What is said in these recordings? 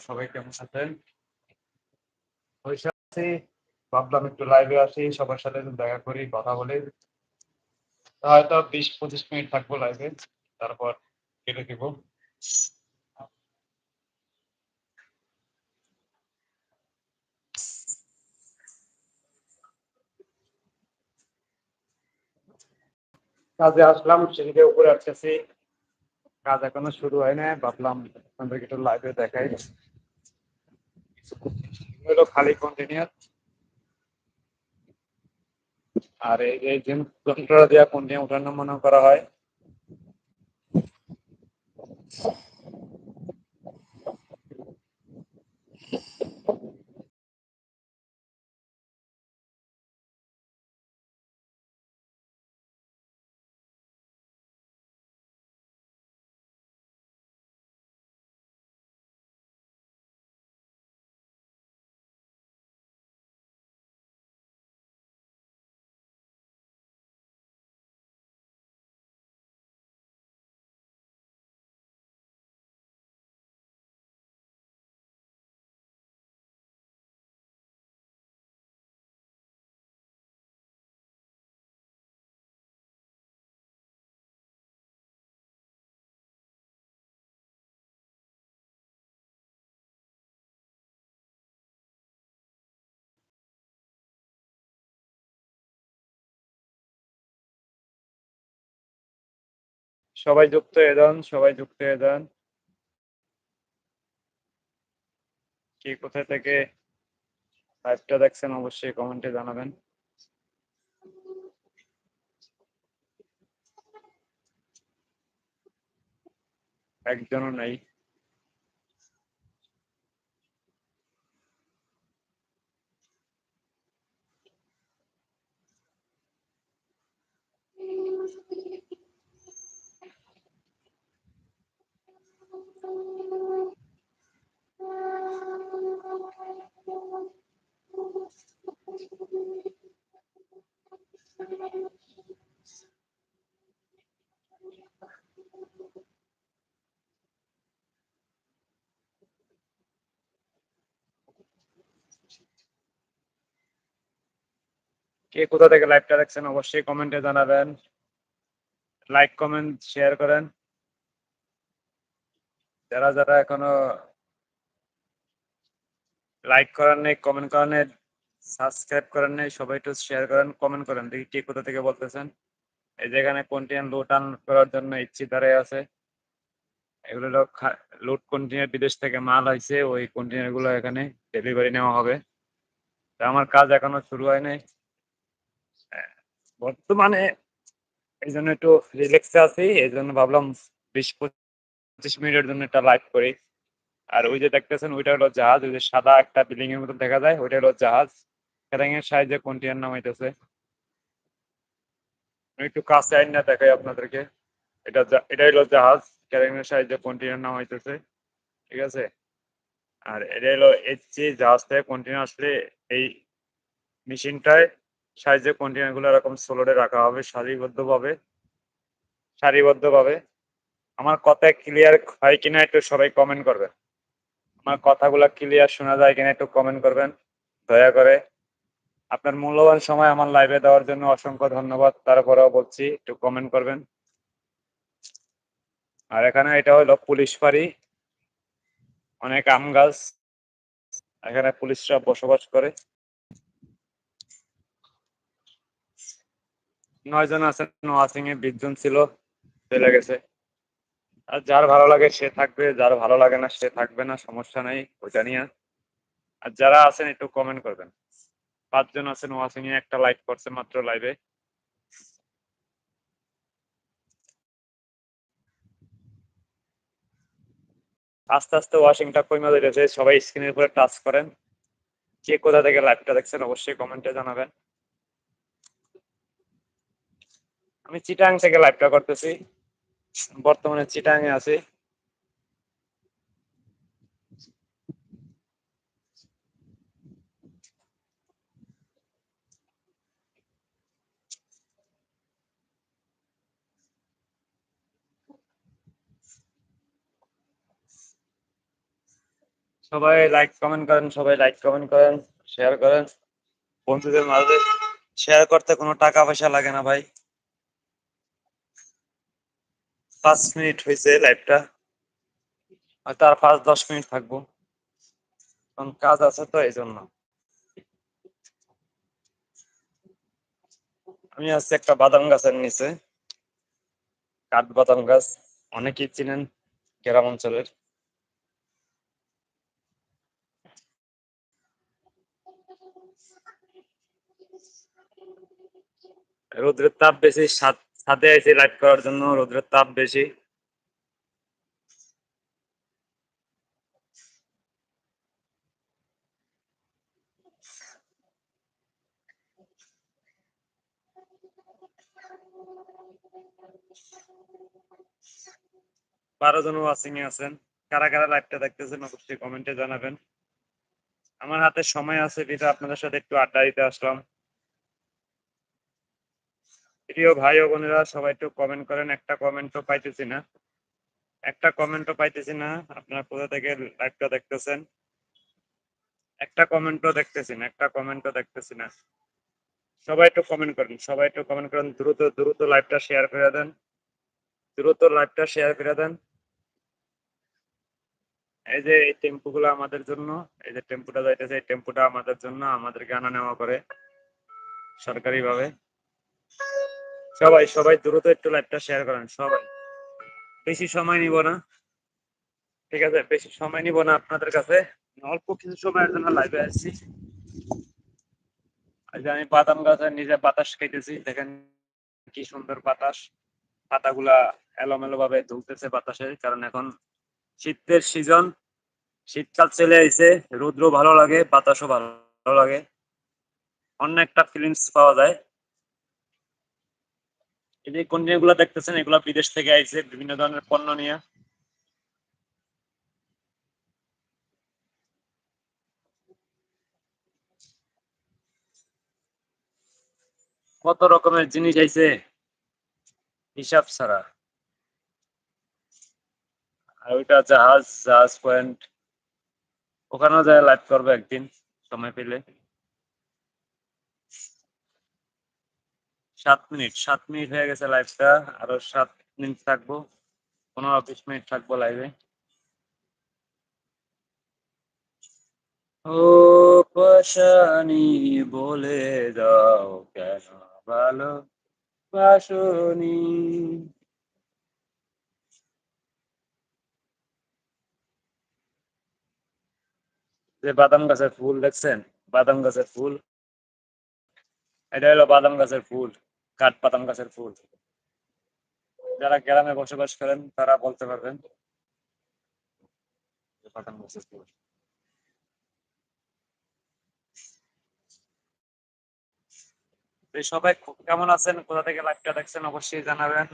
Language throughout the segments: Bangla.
সবাই কেমন আছেন? ভাবলাম একটু লাইভে আসি, সবার সাথে দেখা করি, কথা বলি। হয়তো ২০-২৫ মিনিট থাকব লাইভে। তারপর কেটে দিব। কাজে আসলাম, সেদিকে উপরে আসতেছি। কাজ এখনও শুরু হয় নাই। ভাবলাম আপনাদেরকে একটু লাইভে দেখাই। হলো খালি কন্টিনিউয়াস। আর এই যে যন্ত্র দিয়া কন্টিনিউ ওঠানো মনে করা হয়। সবাই যুক্ত হয়ে যান, সবাই যুক্ত হয়ে যান। কে কোথায় থেকে লাইভটা দেখছেন অবশ্যই কমেন্টে জানাবেন। একজনও নাই। কে কোথা থেকে লাইভটা দেখছেন অবশ্যই কমেন্টে জানাবেন। লাইক, কমেন্ট, শেয়ার করেন। যারা, যারা এখনও লাইক করেন নাই, কমেন্ট করেন নাই, সাবস্ক্রাইব করেন নাই, সবাই একটু শেয়ার করেন, কমেন্ট করেন। দেখি কে কোথা থেকে বলতেছেন। এই যে এখানে কন্টেন্ট লুট আন করার জন্য ইচ্ছি দাঁড়ায় আছে। এগুলো লুট কন্টেইনার বিদেশ থেকে মাল আইছে। ওই কন্টেইনারগুলো এখানে ডেলিভারি নেওয়া হবে। তো আমার কাজ এখনও শুরু হয় নাই। বর্তমানে এইজন্য একটু রিল্যাক্সে আছি। এই জন্য ভাবলাম ২০-২৫ মিনিটের জন্য একটা লাইভ করি। আর ওই যে দেখতেছেন, ওইটা হলো জাহাজ। ওই যে সাদা একটা বিল্ডিং এর মতো দেখা যায়, ওইটা হলো জাহাজ। ক্রেনের সাহায্যে কন্টেইনার নামাইতেছে। একটু কাছে আইন না দেখাই আপনাদেরকে। এটা জা, এটাই হলো জাহাজ। ক্রেনের সাহায্যে কন্টেইনার নামাইতেছে। ঠিক আছে? আর এটা হলো এইচজি জাহাজ থেকে কন্টেইনার আসলে এই মেশিনটায় সাহায্যে কন্টেইনারগুলো এরকম সোলোডে রাখা হবে, সারিবদ্ধভাবে। সারিবদ্ধভাবে। আমার কথা ক্লিয়ার হয় কিনা একটু সবাই কমেন্ট করবেন। আমার কথাগুলা ক্লিয়ার শোনা যায় কিনা একটু কমেন্ট করবেন। দয়া করে। আপনার মূল্যবান সময় আমার লাইভে দেওয়ার জন্য অসংখ্য ধন্যবাদ। তারপরেও বলছি, একটু কমেন্ট করবেন। আর এখানে এটা হলো পুলিশ ফাঁড়ি। অনেক আম গাছ। এখানে পুলিশরা বসবাস করে। ৯ জন আছেন ওয়াচিং এ ২০ জন ছিল। চলে গেছে। আর যার ভালো লাগে সে থাকবে, যার ভালো লাগে না সে থাকবে না। সমস্যা নাই ওইটা নিয়া। আর যারা আছেন একটু কমেন্ট করবেন। ৫ জন আছেন ওয়াচিং এ একটা লাইক করছে মাত্র লাইভে। আস্তে, আস্তে ওয়াশিংটা কইমা যাইতেছে। সবাই স্ক্রিনের উপরে টাচ করেন। কে কোথা থেকে লাইভটা দেখছেন অবশ্যই কমেন্টে জানাবেন। আমি চিটাং থেকে লাইভটা করতেছি। বর্তমানে চিটাং এ আছি। সবাই লাইক কমেন্ট করেন, সবাই লাইক কমেন্ট করেন শেয়ার করেন বন্ধুদের মাঝে শেয়ার করতে কোনো টাকা পয়সা লাগে না ভাই পাঁচ মিনিট হয়েছে লাইভটা হয়তো আর পাঁচ, দশ মিনিট থাকব। কারণ কাজ আছে তো এই জন্য আমি আছি একটা বাদাম গাছের নিচে। কাঠ বাদাম গাছ, অনেকেই চিনেন গ্রাম অঞ্চলের। রোদ্রের তাপ বেশি ছাদ- ছাদে এসে লাইট করার জন্য রোদ্রের তাপ বেশি। বারো জন ওয়াচিং এ আছেন। কারা কারা লাইভটা দেখতেছেন অবশ্যই কমেন্টে জানাবেন। আমার হাতে সময় আছে বিধা আপনাদের সাথে একটু আড্ডা দিতে আসলাম। প্রিয় ভাই ও বোনেরা, সবাই একটু কমেন্ট করেন, একটা কমেন্টও পাইতেছি না। একটা কমেন্টও পাইতেছি না, আপনারা কোথা থেকে লাইভটা দেখতেছেন? একটা কমেন্টও দেখতেছি না একটা কমেন্টও দেখতেছি না। সবাই একটু কমেন্ট করেন, সবাই একটু কমেন্ট করেন, দ্রুত দ্রুত লাইভটা শেয়ার করে দেন। দ্রুত লাইভটা শেয়ার করে দেন। এই যে এই টেম্পো গুলো আমাদের জন্য, এই যে টেম্পুটা যাইতেছে, এই টেম্পুটা আমাদের জন্য, আমাদেরকে আনা নেওয়া করে সরকারি ভাবে সবাই সবাই দ্রুত একটু লাইভটা শেয়ার করেন, সবাই। বেশি সময় নিব না। ঠিক আছে, বেশি সময় নিব না আপনাদের কাছে। অল্প কিছু সময়ের জন্য লাইভে আসছি। আমি বাদাম গাছের নিজে বাতাস খাইতেছি, দেখেন কি সুন্দর বাতাস। পাতাগুলা এলোমেলো ভাবে দুলতেছে বাতাসে, কারণ এখন শীতের সিজন শীতকাল চলে আইছে, রৌদ্র ভালো লাগে, বাতাসও ভালো লাগে। অন্য একটা ফিলিংস পাওয়া যায়। এই যে কন্টেন্টগুলা দেখতেছেন, এগুলা বিদেশ থেকে আইছে, বিভিন্ন ধরনের পণ্য নিয়ে। কত রকমের জিনিস আইছে, হিসাব ছাড়া। আর ওইটা জাহাজ জাহাজ পয়েন্ট ওখানেও যায় লাইভ করব একদিন, সময় পেলে। সাত মিনিট সাত মিনিট হয়ে গেছে লাইভটা আরও সাত মিনিট থাকব, পনেরো বিশ মিনিট থাকব লাইভে ও পাশানি বলে দাও কেন ভালো? বাসনি যে বাদাম গাছের ফুল দেখছেন? বাদাম গাছের ফুল। এটা হলো বাদাম গাছের ফুল। কাঠ বাদাম গাছের ফুল। যারা গ্রামে বসবাস করেন, তারা বলতে পারবেন যে গাছের ফুল। সবাই খুব কেমন আছেন? কোথা থেকে লাইভটা দেখছেন অবশ্যই জানাবেন।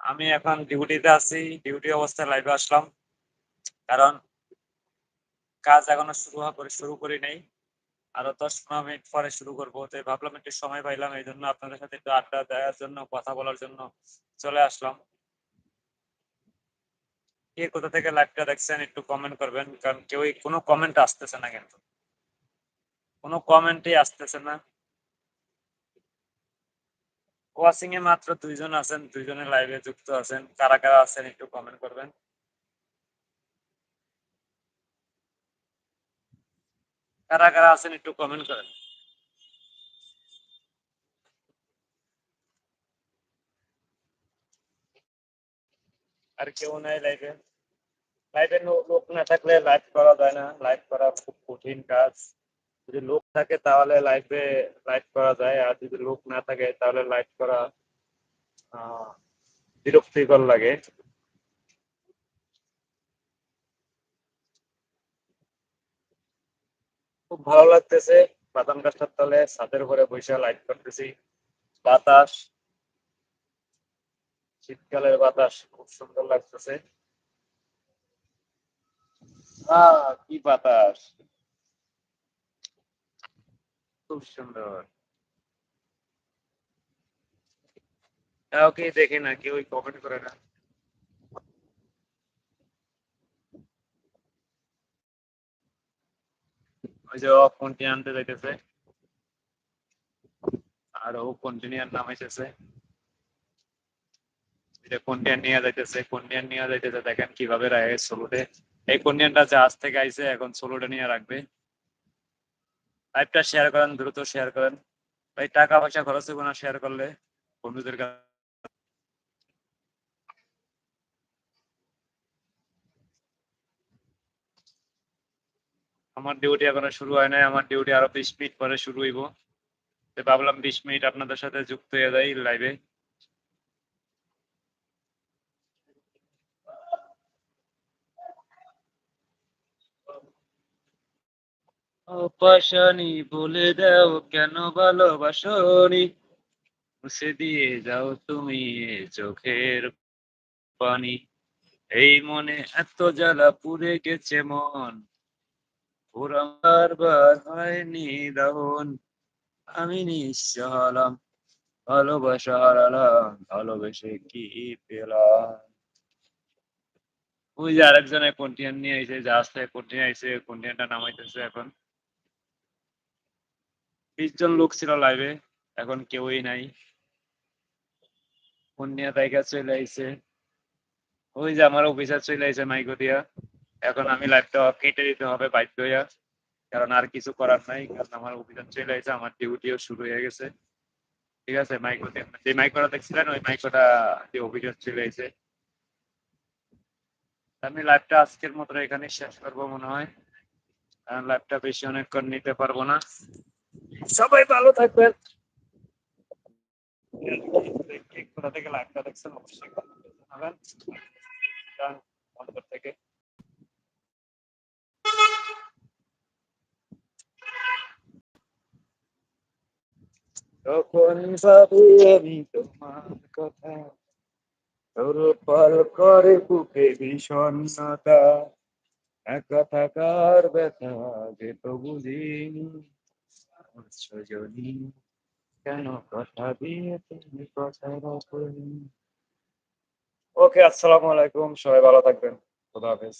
আমি এখন ডিউটিতে আছি, ডিউটি অবস্থায় লাইভে আসলাম। কারণ কাজ এখনও শুরু করে শুরু করি নাই। আরও দশ পনেরো মিনিট পরে শুরু করব। তো ভাবলাম একটু সময় পাইলাম, এই জন্য আপনাদের সাথে একটু আড্ডা দেওয়ার জন্য, কথা বলার জন্য চলে আসলাম। কে কোথা থেকে লাইভটা দেখছেন একটু কমেন্ট করবেন, কারণ কেউই কোনো কমেন্ট আসতেছে না কিন্তু। কোনো কমেন্টই আসতেছে না। ওয়াচিং এ মাত্র দুইজন আছেন, দুইজনে লাইভে যুক্ত আছেন। কারা কারা আছেন একটু কমেন্ট করবেন। কারা কারা আছেন একটু কমেন্ট করেন। আর কেউ নাই লাইভে লাইভে লোক না থাকলে লাইভ করা যায় না। লাইভ করা খুব কঠিন কাজ। যদি লোক থাকে তাহলে লাইভে লাইভ করা যায়। আর যদি লোক না থাকে তাহলে লাইভ করা বিরক্তিকর লাগে। খুব ভালো লাগতেছে। বাদাম গাছটার তলে ছাদের উপরে বসে লাইট করতেছি। বাতাস। শীতকালের বাতাস খুব সুন্দর লাগতেছে। কি বাতাস। খুব সুন্দর। কাউকে দেখি না কেউ কমেন্ট করে না। ওই যে কন্টিনিউ আনতে যাইতেছে? আর ও কন্টিনিউর নাম এসেছে এটা কন্টিনিউর নিয়ে যাইতেছে কন্টিনিউর নিয়ে যাইতেছে, দেখেন কীভাবে রাখে সোলোতে এই কন্টিনিউরটা জাহাজ থেকে আইছে, এখন সোলোটা নিয়ে রাখবে। লাইভটা শেয়ার করেন, দ্রুত শেয়ার করেন। ভাই টাকা পয়সা খরচ হবে না শেয়ার করলে। বন্ধুদের কাছে আমার ডিউটি এখনও শুরু হয় নাই, আমার ডিউটি আরও বিশ মিনিট পরে শুরু হইব। তো ভাবলাম বিশ মিনিট আপনাদের সাথে যুক্ত হয়ে যাই লাইভে পাশানি বলে দাও কেন ভালোবাসনি? মুছে দিয়ে যাও তুমি চোখের পানি। এই মনে এত জ্বালা পুড়ে গেছে মন। পুরা বারবার হয়নি দহন আমি নিঃস্ব হলাম ভালোবাসা হারালাম ভালোবেসে কি পেলাম? ওই যে আরেকজনে কন্টিনিউর নিয়ে আইছে জাহাজ থেকে কন্টিনিউর আইছে কন্টিনিউরটা নামাইতেছে এখন। বিশ জন লোক ছিল লাইভে এখন কেউই নাই। কন্টিনিউর জায়গা চলে আইছে। ওই যে আমার অফিসার চলে আইছে মাইকো দিয়া এখন আমি লাইফটা কেটে দিতে হবে বাধ্য হইয়া। কারণ আর কিছু করার নাই, কারণ আমার অভিযান চলে আইছে আমার ডিউটিও শুরু হয়ে গেছে। ঠিক আছে মাইকো যে মাইকোটা দেখছিলেন, ওই মাইকোটা যে অভিযান চলে আইছে আমি লাইভটা আজকের মতো এখানে শেষ করব মনে হয়। কারণ লাইভটা বেশি অনেকক্ষণ নিতে পারব না। সবাই ভালো থাকবেন। কোথা থেকে লাইভটা দেখছেন, অবশ্যই থেকে। তখন ভাবি আমি তোমার কথা। তোর করে বুকে বিষণ্ণতা একা থাকার ব্যথা যে তো বুঝিনি সজনী কেন কথা দিয়ে তুমি কথা রাখনি ওকে, আসসালামু আলাইকুম, সবাই ভালো থাকবেন। খুদা হাফেজ।